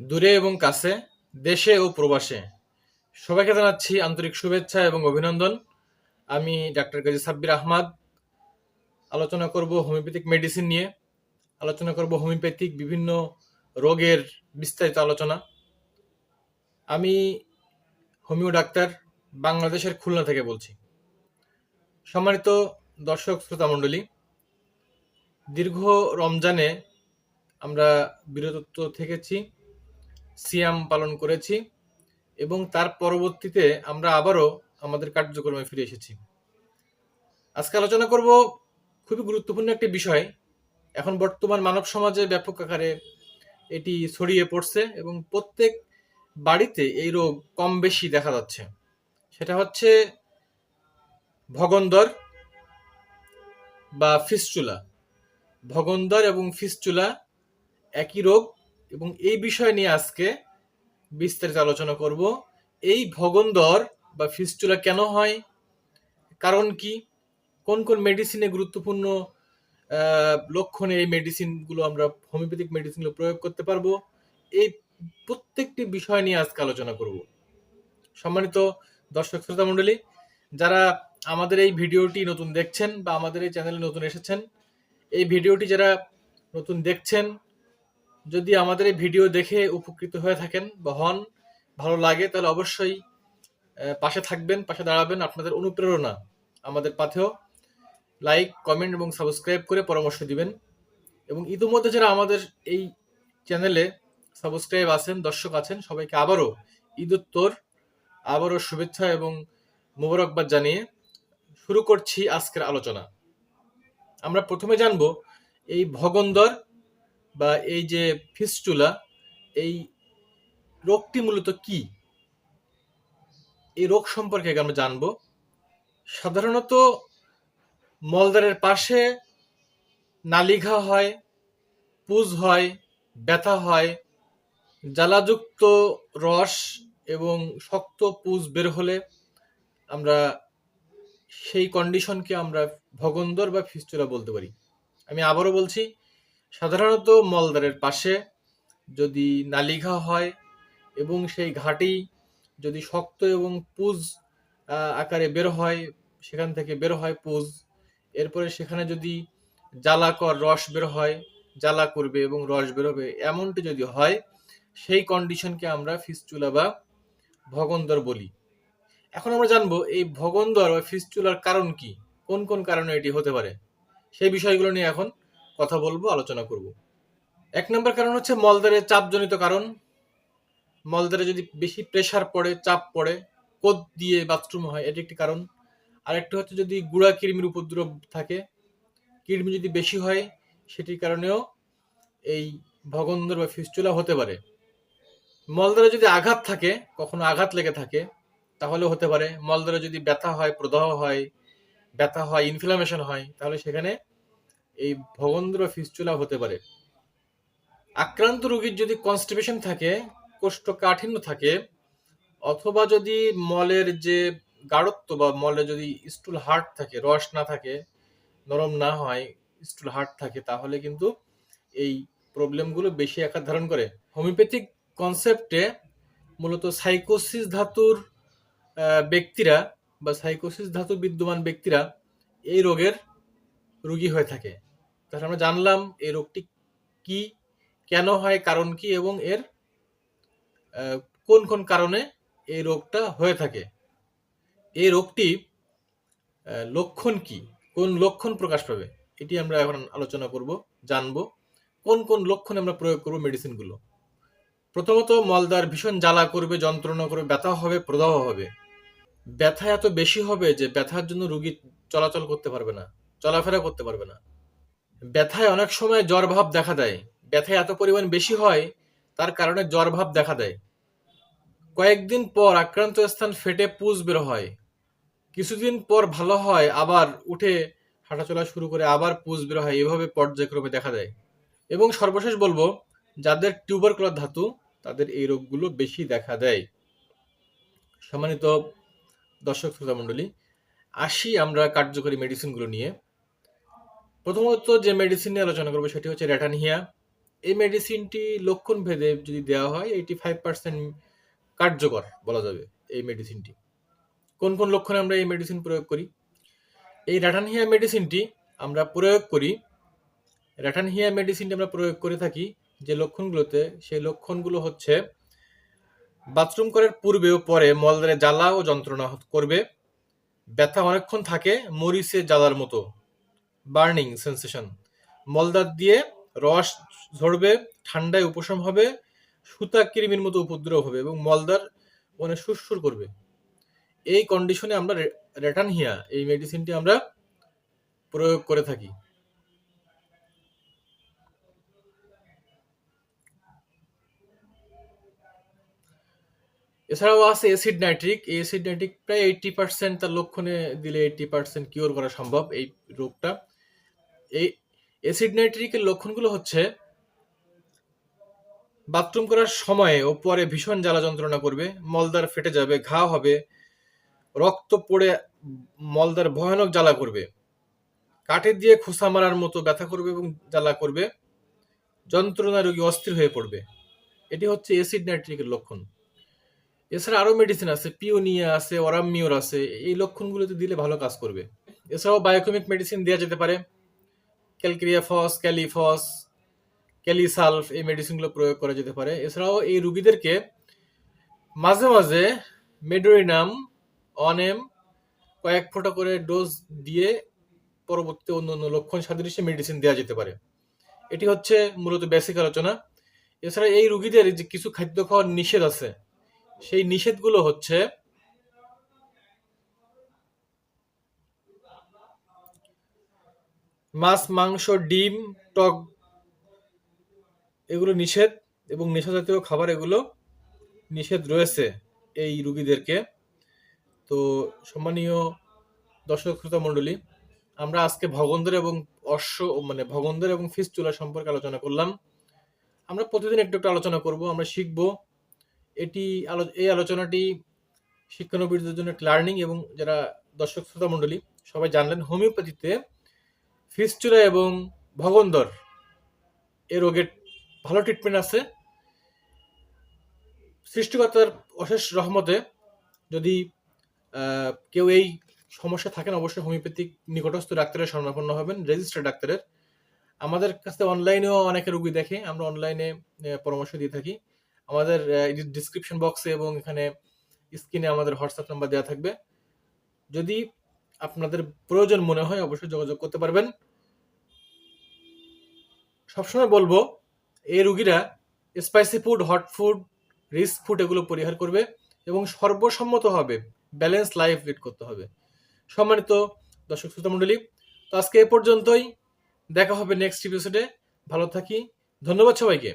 দূরে এবং কাছে, দেশে ও প্রবাসে। সবাইকে জানাচ্ছি আন্তরিক শুভেচ্ছা এবং অভিনন্দন। আমি ডাক্তার গাজী সাব্বির আহমাদ। আলোচনা করব হোমিওপ্যাথিক মেডিসিন নিয়ে। আলোচনা করব হোমিওপ্যাথিক বিভিন্ন রোগের বিস্তারিত আলোচনা। আমি হোমিও ডাক্তার বাংলাদেশের খুলনা থেকে বলছি। সম্মানিত দর্শক শ্রোতা মণ্ডলী, দীর্ঘ রমজানে আমরা বিরতত্ব থেকেছি। সিয়াম পালন করেছি এবং তার পরবর্তীতে আমরা আবারও আমাদের কার্যক্রমে ফিরে এসেছি। আজকে আলোচনা করব খুবই গুরুত্বপূর্ণ একটি বিষয়। এখন বর্তমান মানব সমাজে ব্যাপক আকারে এটি ছড়িয়ে পড়ছে এবং প্রত্যেক বাড়িতে এই রোগ কম বেশি দেখা যাচ্ছে। সেটা হচ্ছে ভগন্দর বা ফিস্চুলা। ভগন্দর এবং ফিস্চুলা একই রোগ এবং এই বিষয় নিয়ে আজকে বিস্তারিত আলোচনা করব। এই ভগন্দর বা ফিস্চুলা কেন হয়? কারণ কি? কোন কোন মেডিসিনে গুরুত্বপূর্ণ লক্ষণে এই মেডিসিনগুলো আমরা হোমিওপ্যাথিক মেডিসিনগুলো প্রয়োগ করতে পারব? এই প্রত্যেকটি বিষয় নিয়ে আজকে আলোচনা করব। সম্মানিত দর্শক শ্রোতা মণ্ডলী, যারা আমাদের এই ভিডিওটি নতুন দেখছেন বা আমাদের এই চ্যানেলে নতুন এসেছেন, এই ভিডিওটি যারা নতুন দেখছেন যদি আমাদের এই ভিডিও দেখে উপকৃত হয়ে থাকেন বা হন, ভালো লাগে, তাহলে অবশ্যই পাশে থাকবেন, পাশে দাঁড়াবেন আপনাদের অনুপ্রেরণা আমাদের পাথেও। লাইক কমেন্ট এবং সাবস্ক্রাইব করে পরামর্শ দিবেন। এবং ইতিমধ্যে যারা আমাদের এই চ্যানেলে সাবস্ক্রাইব আছেন, দর্শক আছেন, সবাইকে আবারও ঈদোত্তর আবারও শুভেচ্ছা এবং মোবারকবাদ জানিয়ে শুরু করছি আজকের আলোচনা। আমরা প্রথমে জানব এই ভগন্দর বা এই যে ফিস্টুলা, এই রোগটি মূলত কি? এই রোগ সম্পর্কে আমরা জানব। সাধারণত মলদ্বারের পাশে নালিঘা হয়, পুজ হয়, ব্যথা হয়, জ্বালাযুক্ত রস এবং শক্ত পুজ বের হলে আমরা সেই কন্ডিশনকে আমরা ভগন্দর বা ফিস্টুলা বলতে পারি। আমি আবারও বলছি সাধারণত মলদ্বারের পাশে যদি নালিঘা হয় এবং সেই ঘাটি যদি শক্ত এবং পুজ আকারে বের হয়, সেখান থেকে বের হয় পুজ। এরপরে সেখানে যদি জ্বালাকর রস বের হয়, জ্বালা করবে এবং রস বেরোবে এমনটি যদি হয়, সেই কন্ডিশনকে আমরা ফিস্টুলা বা ভগন্দর বলি। এখন আমরা জানব, এই ভগন্দর বা ফিস্টুলার কারণ কি? কোন কোন কারণে এটি হতে পারে? সেই বিষয়গুলো নিয়ে এখন কথা বলব, আলোচনা করব। এক নম্বর কারণ হচ্ছে মলদ্বারের চাপজনিত কারণ। মলদ্বারে যদি বেশি প্রেশার পড়ে, চাপ পড়ে, কোদ দিয়ে বাথরুম হয়, এটি একটি কারণ। আরেকটি হচ্ছে যদি গুড়া কৃমির উপদ্রব থাকে, কৃমি যদি বেশি হয়, সেটির কারণেও এই ভগন্দর বা ফিস্টুলা হতে পারে। মলদ্বারে যদি আঘাত থাকে, কখনো আঘাত লেগে থাকে তাহলে হতে পারে। মলদ্বারে যদি ব্যথা হয়, প্রদাহ হয়, ব্যথা হয় ইনফ্লামেশন হয়, তাহলে সেখানে এই ভগন্দ্র ফিস্টুলা হতে পারে। আক্রান্ত রোগীর যদি কনস্টিপেশন থাকে, কোষ্ঠকাঠিন্য থাকে, অথবা যদি মলের যে গাঢ়ত্ব বা মলে যদি স্টুল হার্ট থাকে, রস না থাকে, নরম না হয় স্টুল হার্ট থাকে, তাহলে কিন্তু এই প্রবলেমগুলো বেশি আকার ধারণ করে। হোমিওপ্যাথিক কনসেপ্টে মূলত সাইকোসিস ধাতুর ব্যক্তিরা বা সাইকোসিস ধাতু বিদ্যমান ব্যক্তিরা এই রোগের রুগী হয়ে থাকে। তাহলে আমরা জানলাম এই রোগটি কি, কেন হয়, কারণ কি, এবং এর কোন কোন কারণে এই রোগটা হয়ে থাকে। এই রোগটি লক্ষণ কি, কোন লক্ষণ প্রকাশ পাবে, এটি আমরা এখন আলোচনা করব, জানব, কোন কোন লক্ষণ আমরা প্রয়োগ করব মেডিসিনগুলো। প্রথমত মলদার ভীষণ জ্বালা করবে, যন্ত্রণা করবে, ব্যথা হবে, প্রদাহ হবে। ব্যথা এত বেশি হবে যে ব্যথার জন্য রুগী চলাচল করতে পারবে না, চলাফেরা করতে পারবে না। ব্যথায় অনেক সময় জ্বর ভাব দেখা দেয়। ব্যথায় এত পরিমাণ বেশি হয়, তার কারণে জ্বর ভাব দেখা দেয়। কয়েকদিন পর আক্রান্ত স্থান ফেটে পুজ বের হয়। কিছুদিন পর ভালো হয়, আবার উঠে হাঁটাচলা শুরু করে আবার পুজ বের হয়। এভাবে পর্যায়ক্রমে দেখা দেয়। এবং সর্বশেষ বলব, যাদের টিউবারকুলার ধাতু, তাদের এই রোগগুলো বেশি দেখা দেয়। সম্মানিত দর্শক শ্রোতা মণ্ডলী আসি আমরা কার্যকরী মেডিসিনগুলো নিয়ে। প্রথমত যে মেডিসিন নিয়ে আলোচনা করব সেটি হচ্ছে রেটানহিয়া। এই মেডিসিনটি লক্ষণ ভেদে যদি দেওয়া হয় এইটি ফাইভ পার্সেন্ট কার্যকর বলা যাবে এই মেডিসিনটি কোন কোন লক্ষণে আমরা এই মেডিসিন প্রয়োগ করি? এই রেটানহিয়া মেডিসিনটি আমরা প্রয়োগ করি, রেটানহিয়া মেডিসিনটি আমরা প্রয়োগ করে থাকি যে লক্ষণগুলোতে, সেই লক্ষণগুলো হচ্ছে বাথরুম করার পূর্বে ও পরে মলদ্বারে জ্বালা ও যন্ত্রণা করবে, ব্যথা অনেকক্ষণ থাকে, মরিচে জ্বালার মতো বার্নিং সেন্সেশন। মলদার দিয়ে রস ঝরবে, ঠান্ডায় উপশম হবে সুতা কৃমির মতো উপদ্রব হবে এবং মলদার মানে সুরসুর করবে। এই কন্ডিশনে আমরা রেটানহিয়া, এই মেডিসিনটি আমরা প্রয়োগ করে থাকি। এছাড়াও আছে অ্যাসিড নাইট্রিক এই অ্যাসিড নাইট্রিক প্রায় এইটটি পার্সেন্ট তার লক্ষণে দিলে এইটটি পার্সেন্ট কিওর করা সম্ভব, এই রোগটা। এই অ্যাসিড নাইট্রিকের লক্ষণগুলো হচ্ছে বাথরুম করার সময়ে ও পরে ভীষণ জ্বালা যন্ত্রণা করবে মলদার ফেটে যাবে, ঘা হবে, রক্ত পড়ে মলদার ভয়ানক জ্বালা করবে, কাঠের দিয়ে খোসা মারার মতো ব্যথা করবে এবং জ্বালা করবে, যন্ত্রণা রোগী অস্থির হয়ে পড়বে। এটি হচ্ছে অ্যাসিড নাইট্রিকের লক্ষণ। এছাড়া আরও মেডিসিন আছে, পিওনিয়া আছে অরামিওর আছে, এই লক্ষণগুলোতে দিলে ভালো কাজ করবে। এছাড়াও বায়োকেমিক মেডিসিন দেওয়া যেতে পারে। ক্যালক্রিয়াফস, ক্যালিফস, ক্যালিসালফ এই মেডিসিনগুলো প্রয়োগ করা যেতে পারে। এছাড়াও এই রুগীদেরকে মাঝে মাঝে মেডোরিনাম, অনেম কয়েক ফোঁটা করে ডোজ দিয়ে পরবর্তী অন্য অন্য লক্ষণ সাদৃশ্যে মেডিসিন দেওয়া যেতে পারে। এটি হচ্ছে মূলত বেসিক আলোচনা। এছাড়া এই রুগীদের যে কিছু খাদ্য খাওয়ার নিষেধ আছে, সেই নিষেধগুলো হচ্ছে মাছ, মাংস, ডিম, টক, এগুলো নিষেধ এবং নেশা জাতীয় খাবার এগুলো নিষেধ রয়েছে এই রুগীদেরকে। তো সম্মানীয় দর্শক শ্রোতা মণ্ডলী, আমরা আজকে ভগন্দর এবং অশ্ব মানে ভগন্দর এবং ফিস্টুলা সম্পর্কে আলোচনা করলাম। আমরা প্রতিদিন একটু একটু আলোচনা করব, আমরা শিখব। এটি আলো, এই আলোচনাটি শিক্ষানবীরদের জন্য লার্নিং এবং যারা দর্শক শ্রোতা মণ্ডলী, সবাই জানলেন, হোমিওপ্যাথিতে ফিস্টুলা এবং ভগন্দর, এ রোগের ভালো ট্রিটমেন্ট আছে। সৃষ্টিকর্তার অশেষ রহমতে যদি কেউ এই সমস্যা থাকেন, অবশ্যই হোমিওপ্যাথিক নিকটস্থ ডাক্তারের শরণাপন্ন হবেন রেজিস্টার ডাক্তারের। আমাদের কাছে অনলাইনেও অনেকে রোগী দেখে, আমরা অনলাইনে পরামর্শ দিয়ে থাকি। আমাদের ডিসক্রিপশন বক্সে এবং এখানে স্ক্রিনে আমাদের হোয়াটসঅ্যাপ নাম্বার দেওয়া থাকবে। যদি আপনাদের প্রয়োজন মনে হয় অবশ্যই যোগাযোগ করতে পারবেন। সবসময় বলব, এই রুগীরা spicy food hot food risk food এগুলো পরিহার করবে এবং সর্বসম্মত হবে ব্যালেন্স লাইফ লিড করতে হবে। সম্মানিত দর্শক শ্রোতা মণ্ডলী, তো আজকে এ পর্যন্তই। দেখা হবে নেক্সট এপিসোডে ভালো থাকি। ধন্যবাদ সবাইকে।